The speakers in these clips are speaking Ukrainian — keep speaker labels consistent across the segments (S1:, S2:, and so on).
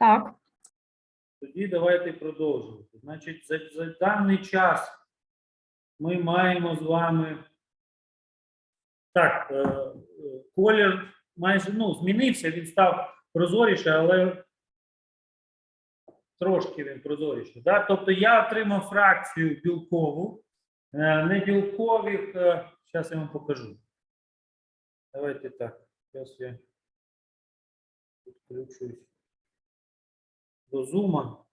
S1: Так,
S2: Тоді давайте продовжувати. Значить, за, за даний час ми маємо з вами. Так, е, е, колір майже ну, змінився, він став прозоріше, але трошки він прозоріше. Да? Тобто я отримав фракцію білкову, е, не білкових. Зараз я вам покажу. Давайте так. Зараз я підключусь до зума.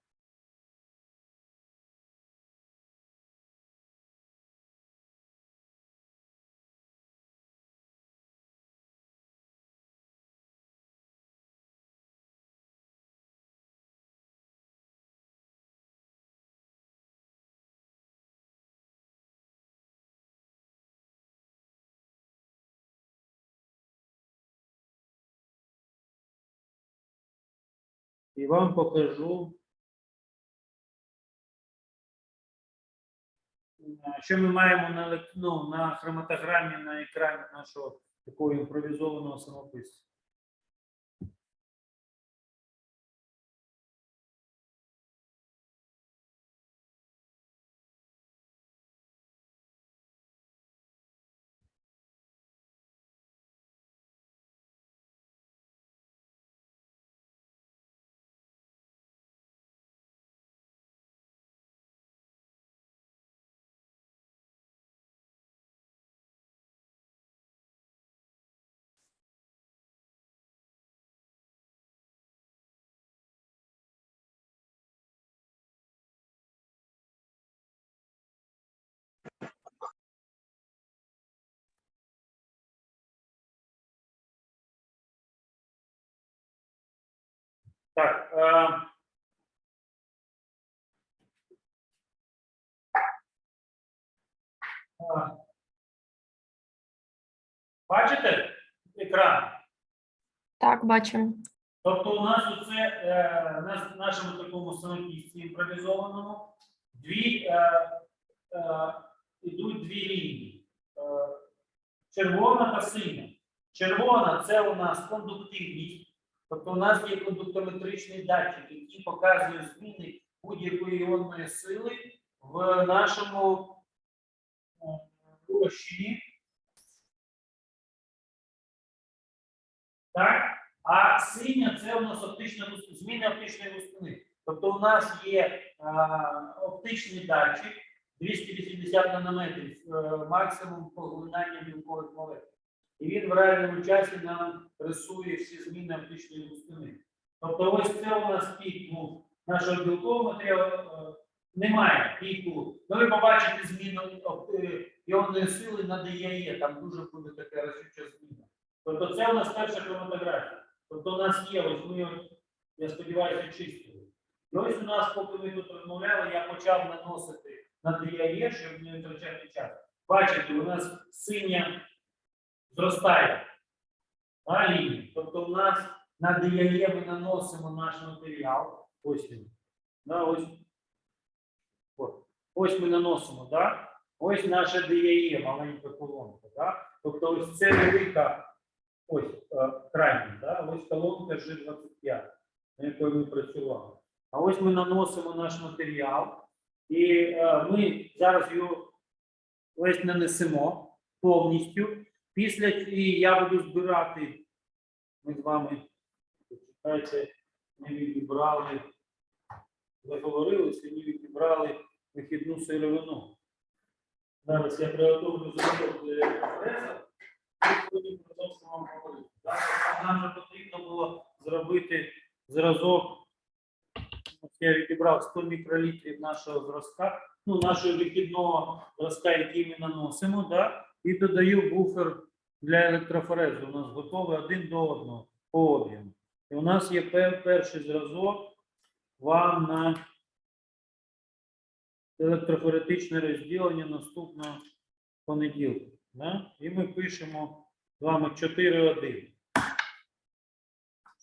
S2: І вам покажу, що ми маємо на, ну, на хроматограмі на екрані нашого такого імпровізованого самопису. Так. Е, е, бачите екран?
S1: так, бачимо.
S2: Тобто у нас оце е, на нашому такому самописці імпровізованому дві е, е, ідуть дві лінії. Е, червона та синя. Червона це у нас кондуктивність. Тобто у нас є кондуктометричний датчик, який показує зміни будь-якої іонної сили в нашому розчині. Так? А синя це у нас оптична зміна оптичної густини. Тобто у нас є а, оптичний датчик 280 нанометрів, е, максимум поглинання білкових молекул. І він в реальному часі нам рисує всі зміни оптичної густини. Тобто ось це у нас пік був нашого білкового матеріалу. е, Немає піку. Ну, ви побачите зміну е, іонної сили на ДЯЄ, там дуже буде така рішуча зміна. Тобто це у нас перша хроматографія. Тобто у нас є, ось ми, я сподіваюся, чистили. І ось у нас, поки ми тут розмовляли, я почав наносити на ДЯЄ, щоб не втрачати час. Бачите, у нас синя зростає на лінії. Тобто у нас на ДЯЄ ми наносимо наш матеріал. Ось він. Да, ось. Ось ми наносимо, да? Ось наша ДЯЄ, маленька колонка. Да? Тобто ось це велика ось е, крайня, да? ось колонка G25, на якої ми працювали. А ось ми наносимо наш матеріал, і е, ми зараз його ось нанесемо повністю. Після і я буду збирати, ми з вами почекайте, не відібрали, заговорилися, не відібрали вихідну сировину. Зараз я приготовлю зразок для експреса. і потім про те, що вам говорити. Нам же потрібно було зробити зразок. Я відібрав 100 мікролітрів нашого зразка, ну, нашого вихідного зразка, який ми наносимо, да? і додаю буфер для електрофорезу. У нас готовий один до одного по об'єму. І у нас є перший зразок вам на електрофоретичне розділення наступного понеділка. Да? І ми пишемо з вами 4.1.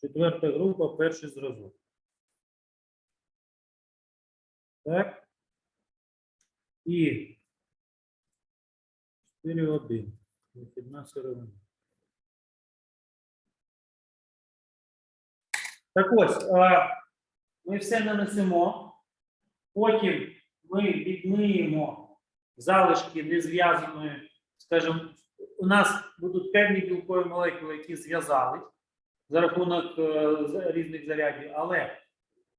S2: Четверта група, перший зразок. Так. І 4.1. Вихідна сировина. Так ось, ми все нанесемо, потім ми відмиємо залишки незв'язаної, скажімо, у нас будуть певні білкові молекули, які зв'язались за рахунок е, різних зарядів, але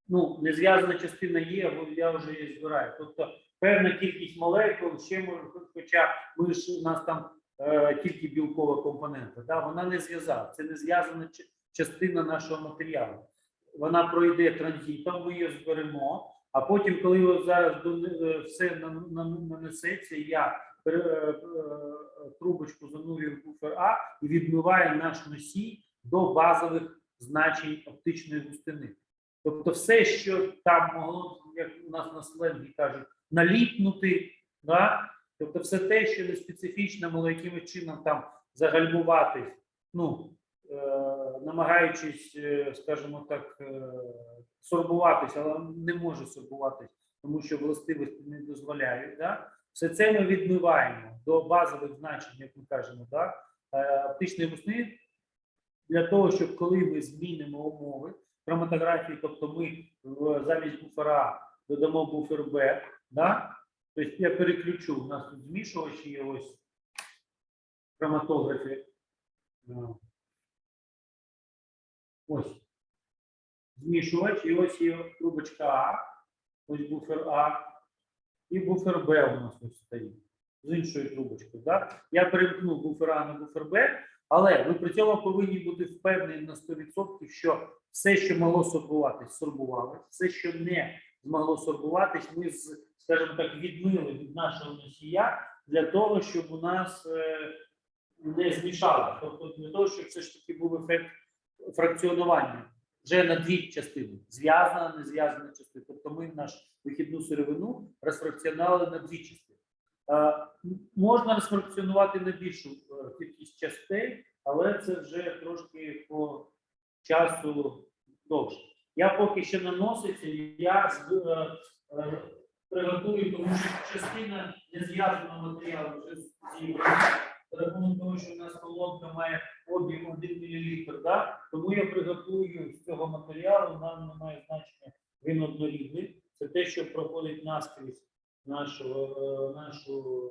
S2: ну, незв'язана частина є, бо я вже її збираю. Тобто певна кількість молекул ще може, хоча ми ж у нас там тільки білкова компонента, да, вона не зв'язана. Це не зв'язана частина нашого матеріалу. Вона пройде транзитом, ми її зберемо, а потім, коли зараз е, все на- на- нанесеться, я е, е, трубочку занурюю в буфер А і відмиваю наш носій до базових значень оптичної густини. Тобто, все, що там могло, як у нас на сленгі кажуть, наліпнути, да? Тобто все те, що не специфічно було якимось чином там загальмуватись, ну, е, намагаючись, е, скажімо так, е, сорбуватись, але не може сорбуватись, тому що властивості не дозволяють. Да? Все це ми відмиваємо до базових значень, як ми кажемо, да? е, оптичної густини, для того, щоб коли ми змінимо умови хроматографії, тобто ми в замість буфера додамо буфер Б, да? Тобто я переключу, у нас тут змішувачі є ось хроматографі. Е, Ось змішувач, і ось є трубочка А, ось буфер А, і буфер Б у нас ось стоїть з іншою трубочкою. Да? Я перемкнув буфер А на буфер Б, але ви при цьому повинні бути впевнені на 100%, що все, що могло сорбуватись, сорбувалось, все, що не змогло сорбуватись, ми, з- скажімо так, відмили від нашого носія для того, щоб у нас е, не змішало. Тобто для того, щоб все ж таки був ефект фракціонування вже на дві частини: зв'язана, не зв'язана частина. Тобто ми нашу вихідну сировину розфракціонували на дві частини. Е, Можна розфракціонувати на більшу е, кількість частей, але це вже трошки по часу довше. Я поки що наноситься, я приготую, тому що частина незв'язаного матеріалу вже зібрана. За рахунок того, що у нас колонка має об'єм 1 мл, да? тому я приготую з цього матеріалу, нам немає значення він однорідний. Це те, що проходить наскрізь нашу, е, нашу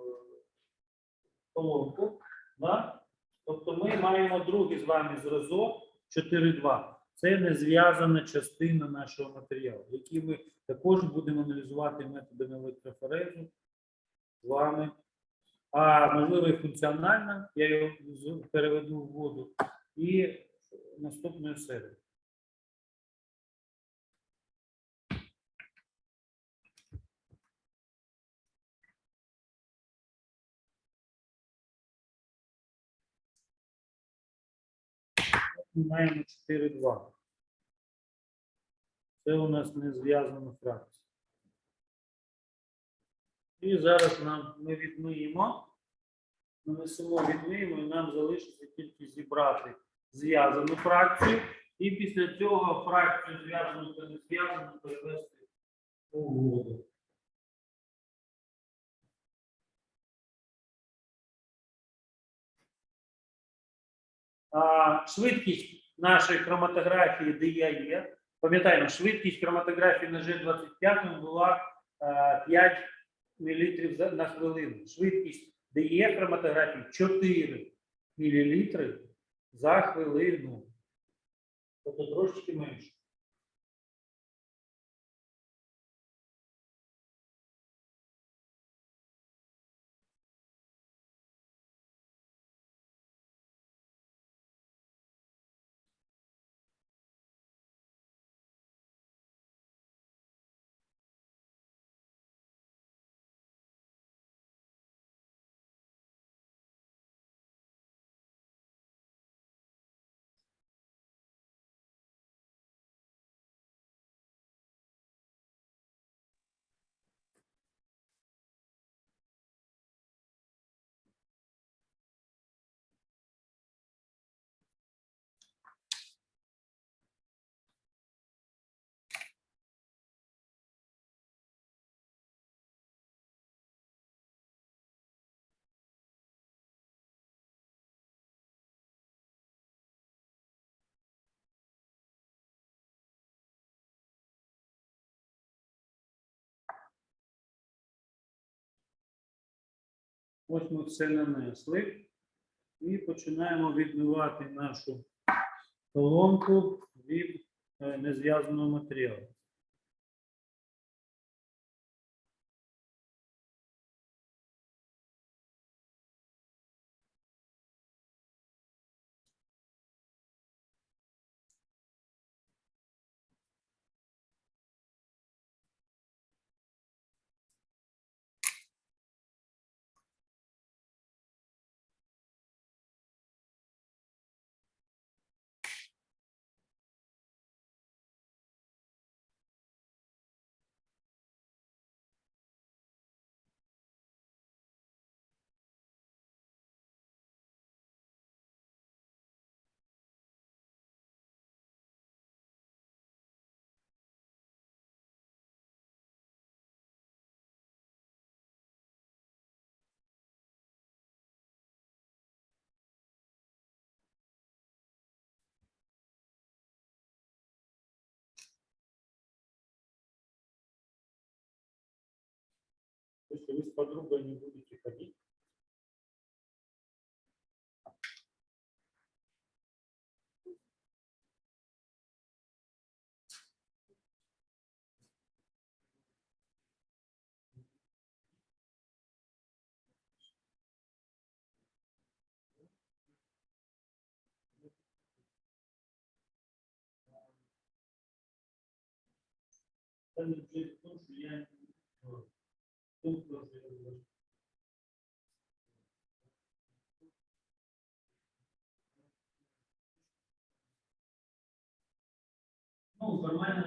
S2: колонку. Да? Тобто ми маємо другий з вами зразок 4.2. Це незв'язана частина нашого матеріалу, який ми також будемо аналізувати методами електрофорезу з вами. А можливо і функціональна, я його переведу в воду і наступної серії. Маємо 4.2. Це у нас не зв'язана фракція. І зараз нам ми відмиємо, нанесемо відмиємо, і нам залишиться тільки зібрати зв'язану фракцію. І після цього фракцію зв'язану та не зв'язану перевести у воду. Швидкість нашої хроматографії DIE, пам'ятаємо, швидкість хроматографії на G25 була е, 5 мл на хвилину. Швидкість DIE хроматографії 4 мл за хвилину. Тобто трошечки менше. Ось ми все нанесли. І починаємо відмивати нашу колонку від е, незв'язаного матеріалу. если вы с подругой не будете ходить, Для того, Vamos formar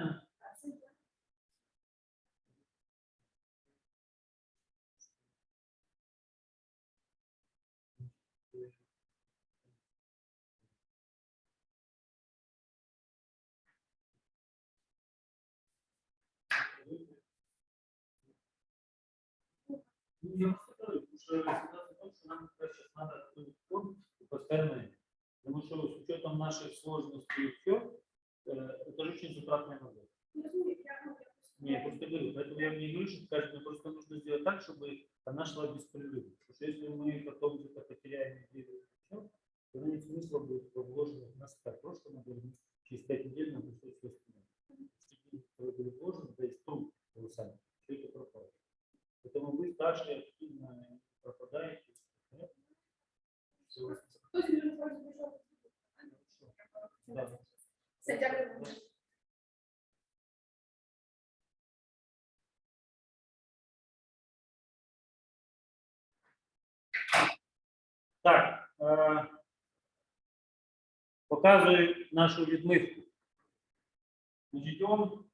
S2: я просто говорю, потому что ситуация в том, что нам сейчас надо фонд постоянный. Потому что с учетом наших сложностей и все, это же очень затратная модель. Не, просто говорю, поэтому я не говорю, что кажется, просто нужно сделать так, чтобы она шла беспрерывно. Потому что если мы потом где-то потеряем неделю, то нет смысла будет в нас так просто модели через 5 недель на все остальное. Если были вложены, да и труд колоссальный, все это пропало. Поэтому вы старшие активно пропадаете. Нет? Всё. Да.
S1: Все, дякую.
S2: Так, е, показую нашу відмивку. Значить, он,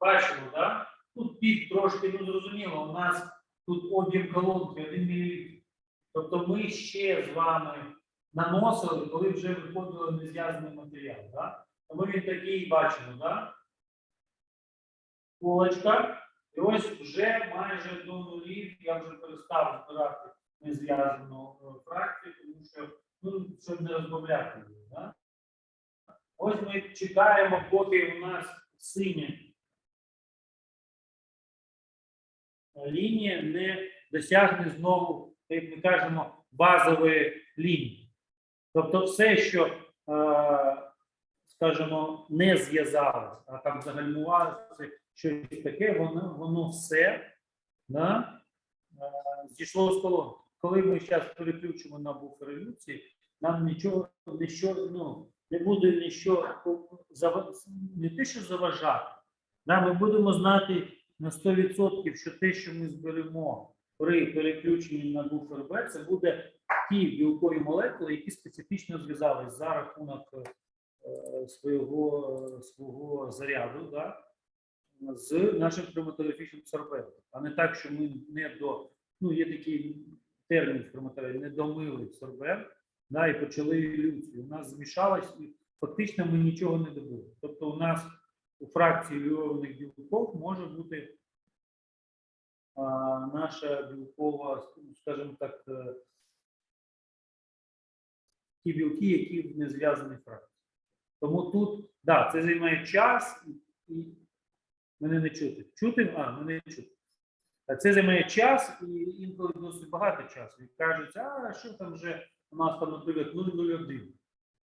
S2: бачимо, да? Тут пік трошки, ну зрозуміло, у нас тут об'єм колонки 1 мл. Тобто ми ще з вами наносили, коли вже виходило незв'язаний матеріал. Да? Тому він такий бачимо, да? Полочка. І ось вже майже до нулів я вже перестав збирати незв'язану е, фракцію, тому що ну, щоб не розбавляти її. Да? Ось ми чекаємо, поки у нас синя лінія не досягне знову, як ми кажемо, базової лінії. Тобто все, що, е, скажімо, не зв'язалось, а там загальмувалося щось таке, воно, воно все да, е, зійшло з колонки. Коли ми зараз переключимо на буфер революції, нам нічого не ну, не буде нічого не те, що заважати. Да, ми будемо знати на 100%, що те, що ми зберемо при переключенні на буфер Б, це буде ті білкові молекули, які специфічно зв'язались за рахунок е, свого, свого заряду, да, з нашим хроматографічним сорбентом. А не так, що ми не до, ну, є такий термін в хроматографії, не домили сорбент, да, і почали ілюцію. У нас змішалось, і фактично ми нічого не добили. Тобто у нас у фракції віованих білков може бути а, наша білкова, скажімо так, е, ті білки, які не зв'язані фракції. Тому тут, да, це займає час і, мене не чути. Чути? А, мене не чути. Е, Це займає час і інколи досить багато часу. І кажуть, а що там вже у нас там, наприклад, 001.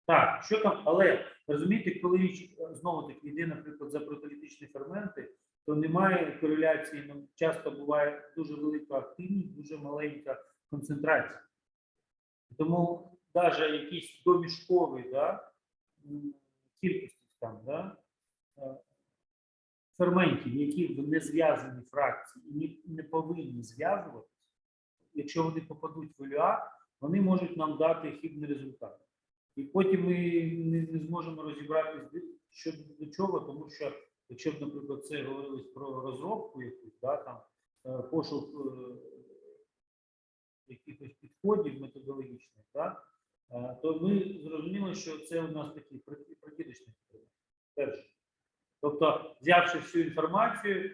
S2: Так, що там, але розумієте, коли річ е, знову таки йде, наприклад, за протолітичні ферменти, то немає кореляції. ну, Часто буває дуже велика активність, дуже маленька концентрація. Тому навіть якісь домішкові да, кількості там, да, е, ферментів, які в незв'язані фракції і не, не повинні зв'язуватися, якщо вони попадуть в ОЛЮА, вони можуть нам дати хибний результат. І потім ми не, не зможемо розібратися де- що до чого, тому що якщо б, наприклад, це говорилось про розробку якусь, да, там, е, пошук е, якихось підходів методологічних, да, е, то ми зрозуміли, що це у нас такий при- прикидочний підхід. Перше. Тобто, взявши всю інформацію,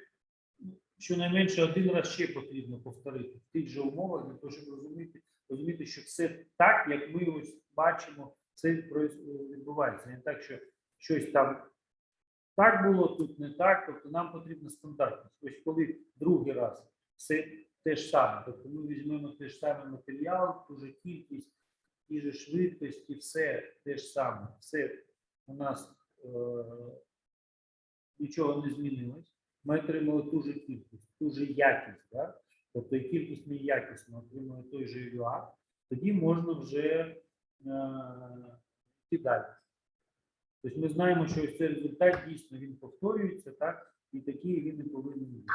S2: щонайменше один раз ще потрібно повторити в тих же умовах, для того, щоб розуміти, розуміти, що все так, як ми ось бачимо, це відбувається. Не так, що щось там так було, тут не так. Тобто нам потрібна стандартність. Ось коли другий раз все те ж саме. Тобто ми візьмемо те ж саме матеріал, ту же кількість, ті ж швидкості, все те ж саме. Все у нас е, нічого не змінилось. Ми отримали ту же кількість, ту же якість, да? тобто і кількість і якість отримали той же ЮА, тоді можна вже е, йти далі. Тобто ми знаємо, що цей результат дійсно він повторюється, так, і такий він і повинен бути.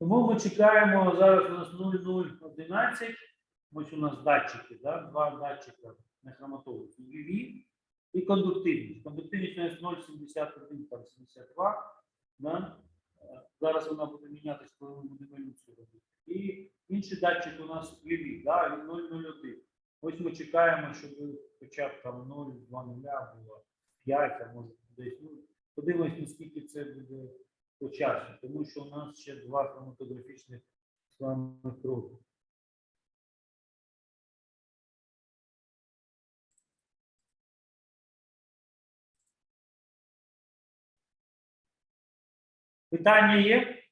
S2: Тому ми чекаємо зараз у нас 0011. Ось у нас датчики, да? два датчика на хроматології. UV і кондуктивність. Кондуктивність у нас 0,71 там 72. Да? Е, Зараз вона буде мінятися, коли ми будемо еволюцію робити. І інший датчик у нас UV, да? 0,01. Ось ми чекаємо, щоб хоча б там 0,2 було 5, а може десь. Ну, подивимось, наскільки це буде по часу, тому що у нас ще два хроматографічних вами кроки. Питання є?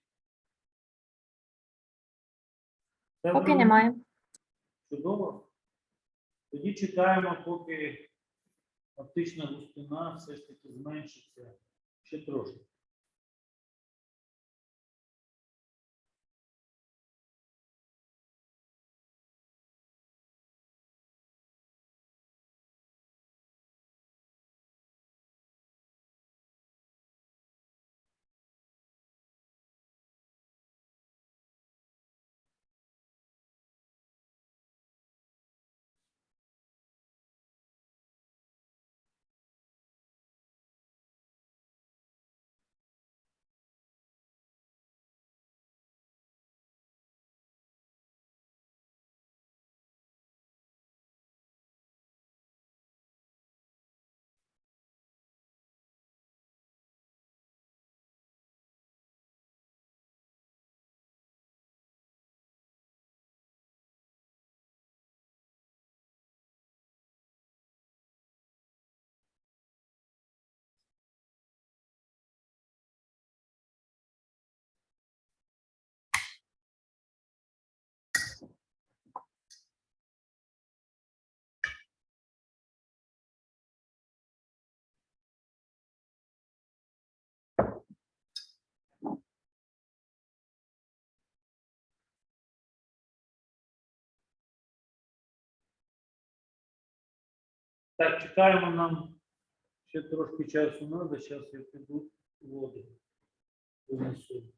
S1: Поки немає.
S2: Чудово. Тоді чекаємо, поки оптична густина все ж таки зменшиться ще трошки. Так, чекаємо нам ще трошки часу треба, зараз я піду воду. Винесу.